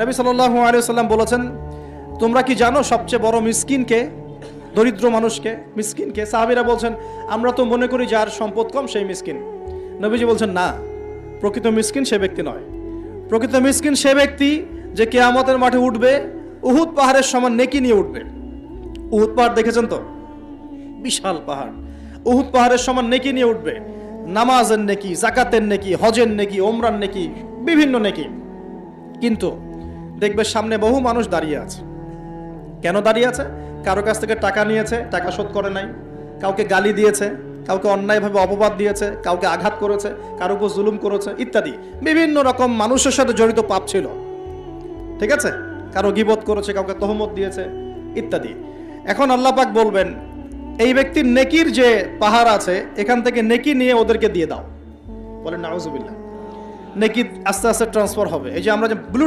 নবী সাল্লাল্লাহু আলাইহি সাল্লাম বলেছেন, তোমরা কি জানো সবচেয়ে বড় মিসকিনকে, দরিদ্র মানুষকে, মিসকিনকে? সাহাবীরা বলছেন, আমরা তো মনে করি যার সম্পদ কম সেই মিসকিন। নবীজি বলছেন, না, প্রকৃত মিসকিন সে ব্যক্তি নয়। প্রকৃত মিসকিন সে ব্যক্তি যে কেয়ামতের মাঠে উঠবে, উহুদ পাহাড়ের সমান নেকি নিয়ে উঠবে। উহুদ পাহাড় দেখেছেন তো? বিশাল পাহাড়। উহুদ পাহাড়ের সমান নেকি নিয়ে উঠবে। নামাজের নেকি জাকাতের নেকি, হজের নেকি ওমরান নেকি, বিভিন্ন নেকি। কিন্তু দেখবে সামনে বহু মানুষ দাঁড়িয়ে আছে। কেন দাঁড়িয়ে আছে? কারও কাছ থেকে টাকা নিয়েছে, টাকা শোধ করে নাই। কাউকে গালি দিয়েছে, কাউকে অন্যায়ভাবে অপবাদ দিয়েছে, কাউকে আঘাত করেছে, কারও উপর জুলুম করেছে, ইত্যাদি। বিভিন্ন রকম মানুষের সাথে জড়িত পাপ ছিল। ঠিক আছে? কারও গিবত করেছে, কাউকে তহমত দিয়েছে, ইত্যাদি। এখন আল্লাহ পাক বলবেন, এই ব্যক্তির নেকির যে পাহাড় আছে, এখান থেকে নেকি নিয়ে ওদেরকে দিয়ে দাও। বলেন, নাউজুবিল্লাহ। নেকি আস্তে আস্তে ট্রান্সফার হবে। এই যে আমরা যে ব্লু